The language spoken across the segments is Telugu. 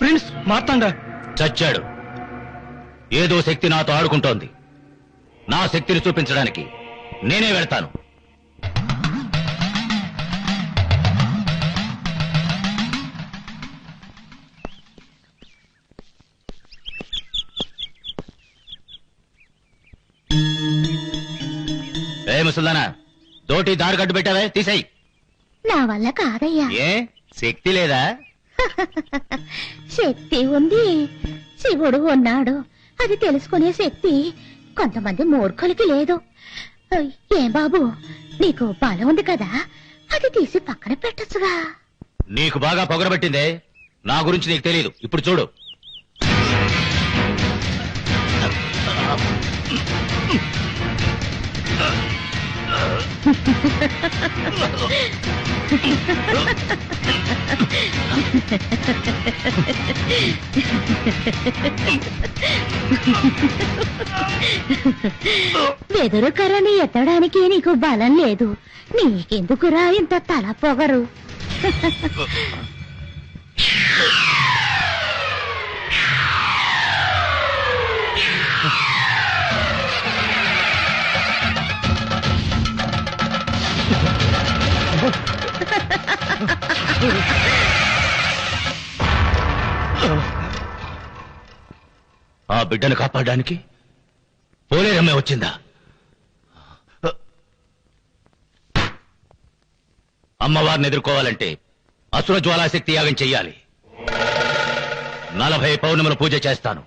ప్రిన్స్ మార్తాండ. చచ్చాడు. ఏదో శక్తి నాతో ఆడుకుంటోంది. నా శక్తిని చూపించడానికి నేనే వెళ్తాను. ఏ ముసల్దానా దోటి దారి కట్టు పెట్టావే? తీసేయి. నా వల్ల కాదయ్యా. ఏ శక్తి లేదా? శక్తి ఉంది. శివుడు ఉన్నాడు. అది తెలుసుకునే శక్తి కొంతమంది మూర్ఖులకి లేదు. ఏం బాబు? నీకు బలం ఉంది కదా? అది తీసి పక్కన పెట్టచ్చుగా. నీకు బాగా పొగరబట్టిందే. నా గురించి నీకు తెలియదు ఇప్పుడు చూడు. వెదురు కర్రని ఎత్తడానికి నీకు బలం లేదు. నీకెందుకురా ఇంత తల పొగరు? ఆ బిడ్డను కాపాడడానికి పోలేరమ్మే వచ్చిందా? అమ్మవారిని ఎదుర్కోవాలంటే అసుర జ్వాలాశక్తి యాగం చెయ్యాలి. నలభై పౌర్ణముల పూజ చేస్తాను.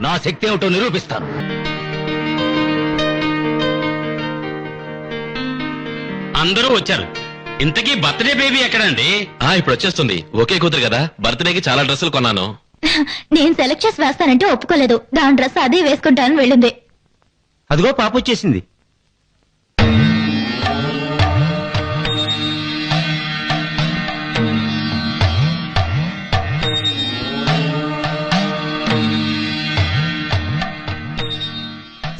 నా శక్తి ఏమిటో నిరూపిస్తాను. అందరూ వచ్చారు. ఇంతకీ బర్త్డే బేబీ ఎక్కడండి? ఇప్పుడు వచ్చేస్తుంది. ఒకే కూతురు కదా. బర్త్డేకి చాలా డ్రెస్సులు కొన్నాను. నేను సెలెక్ట్ చేసి వేస్తానంటే ఒప్పుకోలేదు. దాని డ్రెస్ అదే వేసుకుంటానని వెళ్ళింది. అదిగో పాప వచ్చేసింది.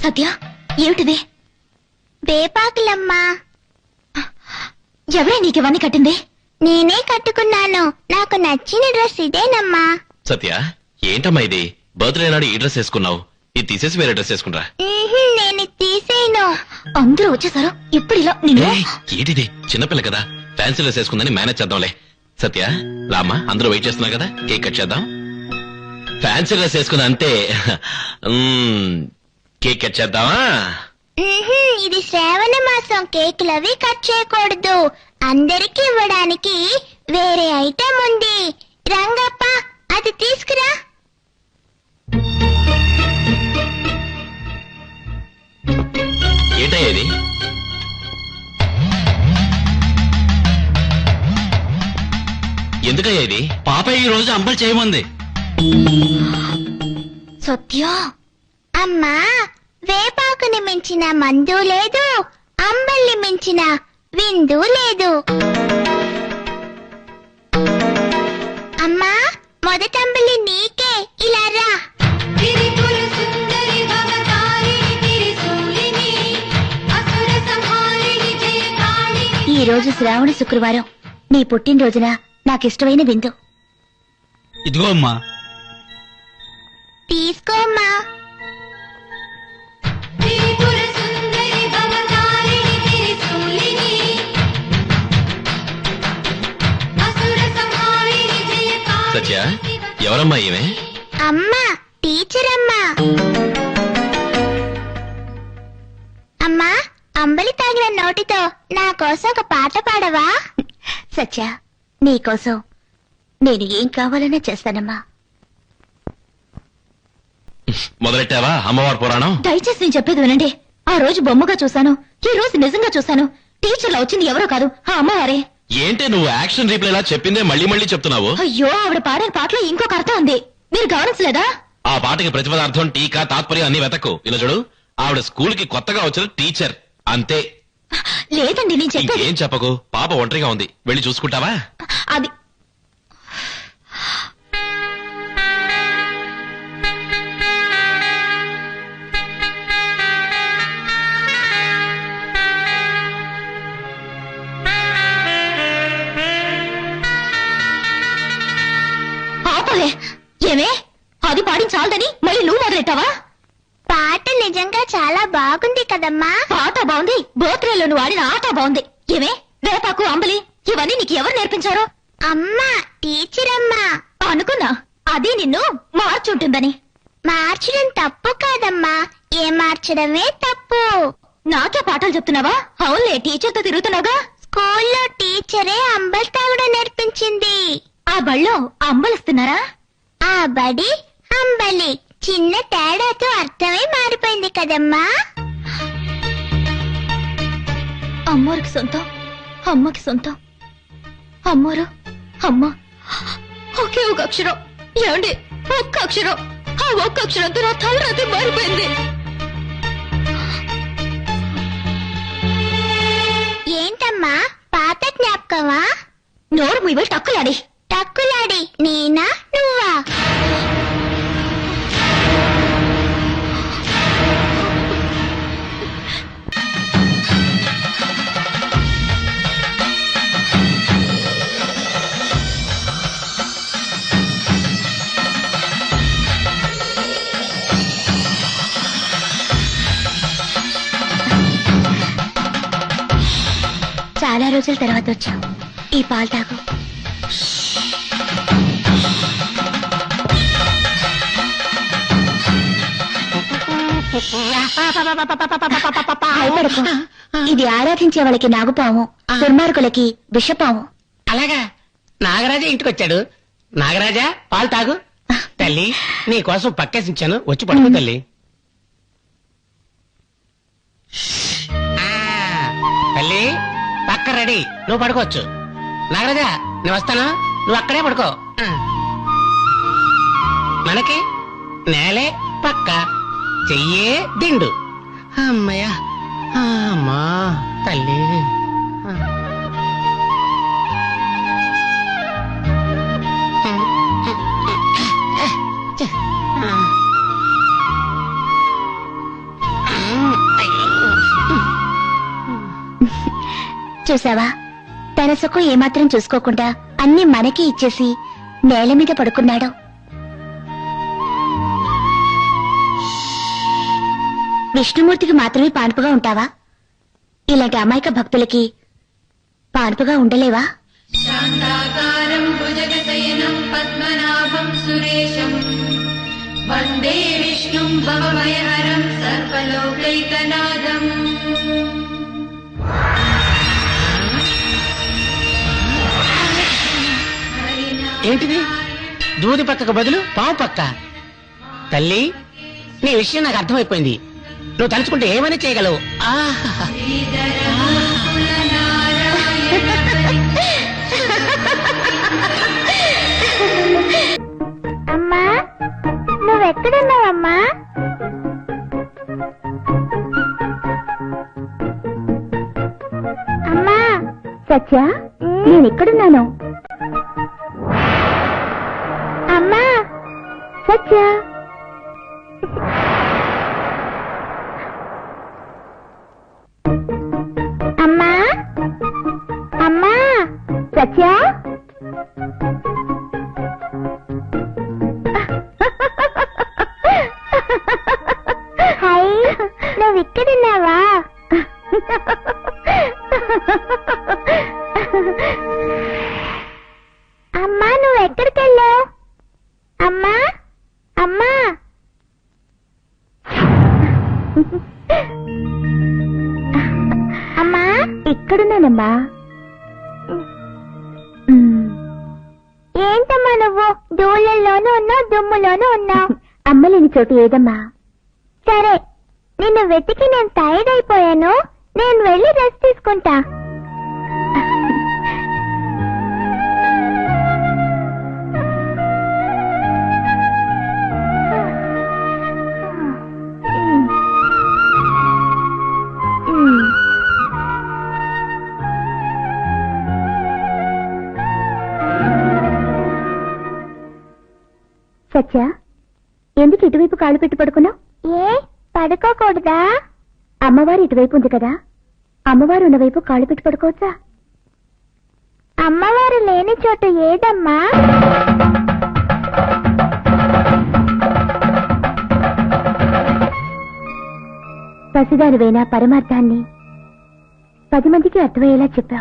సత్య ఏమిటిది? వేపాకులమ్మా. ఎవరే నీకు ఇవన్నీ కట్టింది? నేనే కట్టుకున్నాను. నాకు నచ్చిన డ్రెస్ ఇదేనమ్మా. సత్య ఏంటమ్మా ఇది? బర్త్డే నాడు ఈ డ్రెస్ వేసుకున్నావు. ఇది తీసేసి వేరే డ్రెస్ వేసుకురా ఉహుం, నేను తీసేయను అందరూ వచ్చేసారు. ఇప్పుడు ఇలా ఏయ్, ఏంటిది? చిన్నపిల్ల కదా. ఫ్యాన్సీ డ్రెస్ వేసుకుందని మేనేజ్ చేద్దాంలే. సత్య రామ్మా అందరూ వెయిట్ చేస్తున్నా కదా. కేక్ కట్ చేద్దాం. ఫ్యాన్సీ డ్రెస్ వేసుకుంది అంతే మ్మ్, కేక్ కట్ చేద్దామా? ఇది శ్రావణ మాసం. కేకులు అవి కట్ చేయకూడదు. అందరికి ఇవ్వడానికి వేరే ఐటెం ఉంది. రంగప్ప అది తీసుకురా. ఏంటయ్యా ఇది? ఎందుకయ్యా ఇది? పాప ఈ రోజు అంబలు చేయమంది. సత్య అమ్మా వేపాకుని మించిన మందు లేదు అంబల్ని మించిన విందు లేదు. అమ్మా మొదటంబలి నీకే. ఇలా రా. ఈ రోజు శ్రావణ శుక్రవారం. నీ పుట్టినరోజున నాకిష్టమైన విందు ఇదిగో అమ్మా. తీసుకోమ్మా సత్య ఎవరమ్మా ఈమె? అమ్మా టీచర్ అమ్మా అమ్మా అంబలి తాగిన నోటితో నా కోసం ఒక పాట పాడవా? సత్య నీకోసం నేను ఏం కావాలన్నా చేస్తానమ్మా. మొదలెట్టావా అమ్మవారి పురాణం? దయచేసి నేను చెప్పేది వినండి. ఆ రోజు బొమ్మగా చూశాను ఈ రోజు నిజంగా చూశాను. టీచర్లా వచ్చింది ఎవరో కాదు ఆ అమ్మవారే. ఏంటి నువ్వు యాక్షన్ రీప్లేలా చెప్పిందే మళ్ళీ మళ్ళీ చెప్తున్నావు? అయ్యో ఆవిడ పాడిన పాటలో ఇంకొక అర్థం ఉంది. మీరు గమనించలేదా? ఆ పాటకి ప్రతిపదార్థం టీకా తాత్పర్యం అన్ని వెతకు. ఇలా చూడు ఆవిడ స్కూల్కి కొత్తగా వచ్చిన టీచర్. అంతే. లేదండి నేను చెప్పేది ఇంకేం చెప్పకు? పాప ఒంటరిగా ఉంది. వెళ్ళి చూసుకుంటావా? అది చాలా బాగుంది కదమ్మా. పాట బాగుంది. బర్త్డేలో నువ్వు ఆడిన ఆట బాగుంది. ఏమే? వేపాకు అంబలి ఇవన్నీ నీకు ఎవరు నేర్పించారో? అమ్మా టీచర్ అమ్మా అనుకున్నా. అది నిన్ను మార్చుంటుందని. మార్చడం తప్పు కాదమ్మా. ఏ మార్చడమే తప్పు. నాకే పాఠాలు చెప్తున్నావా? అవునులే టీచర్తో తిరుగుతున్నావుగా? స్కూల్లో టీచరే అంబల్ తాగడం నేర్పించింది. ఆ బళ్ళో అంబలిస్తున్నారా? ఆ బడి అంబలి. చిన్న తేడాతో అర్థమై మారిపోయింది కదమ్మా. అమ్మోరికి సొంతం అమ్మకి సొంతం. అమ్మోరు అమ్మ ఒకే ఒక అక్షరం. ఏమండి? ఒక్క అక్షరం. ఆ ఒక్క అక్షరంతో నా తలరాతి మారిపోయింది. ఏంటమ్మా? పాత జ్ఞాపకమా? నోరు మీ టక్కులాడి. టక్కులాడి. నేనా? నువ్వా? చాలా రోజుల తర్వాత వచ్చావు ఈ పాలు తాగు. భయపడకు. ఇది ఆరాధించే వాళ్ళకి నాగుపాము దుర్మార్గులకి విషపాము. అలాగా. నాగరాజా ఇంటికి వచ్చాడు నాగరాజా పాలు తాగు. తల్లి నీ కోసం పక్కేసించాను. వచ్చి పడుకో తల్లి. తల్లి. పక్క రెడీ. నువ్వు పడుకోవచ్చు. నాగరాజా నేను వస్తాను? నువ్వు అక్కడే పడుకో. మనకి నేలే పక్క చెయ్యే దిండు. అమ్మయ్యా. అమ్మా తల్లి. చూసావా తన సుఖం ఏమాత్రం చూసుకోకుండా అన్ని మనకి ఇచ్చేసి నేల మీద పడుకున్నాడు. విష్ణుమూర్తికి మాత్రమే పాన్పుగా ఉంటావా? ఇలాంటి అమాయక భక్తులకి పాన్పుగా ఉండలేవా? వందే విష్ణుం ఏంటిది? దూది పక్కకు బదులు పావు పక్క. తల్లి నీ విషయం నాకు అర్థమైపోయింది. నువ్వు తలుచుకుంటే ఏమైనా చేయగలవు. ఆహా అమ్మా నువ్వెక్కడున్నావమ్మా? అమ్మా సత్యా? సత్య హాయ్ నువ్వు ఇక్కడున్నావా అమ్మా నువ్వు ఎక్కడికి వెళ్ళావు? అమ్మా అమ్మా. అమ్మా. ఇక్కడున్నానమ్మా దూళ్ళల్లోనూ ఉన్నావు దుమ్ములోనూ ఉన్నావు అమ్మలేని చోటు ఏదమ్మా? సరే నిన్ను వెతికి నేను టైర్డ్ అయిపోయాను నేను వెళ్ళి రెస్ట్ తీసుకుంటా. సత్య ఎందుకు ఇటువైపు కాళ్ళు పెట్టి పడుకున్నావు? ఏ పడుకోకూడదా? అమ్మవారు ఇటువైపు ఉంది కదా అమ్మవారు ఉన్నవైపు కాళ్ళు పెట్టి పడుకోవచ్చా? అమ్మవారు లేని చోట ఏదమ్మా? పసిదానివైన పరమార్థాన్ని పది మందికి అర్థమయ్యేలా చెప్పావు.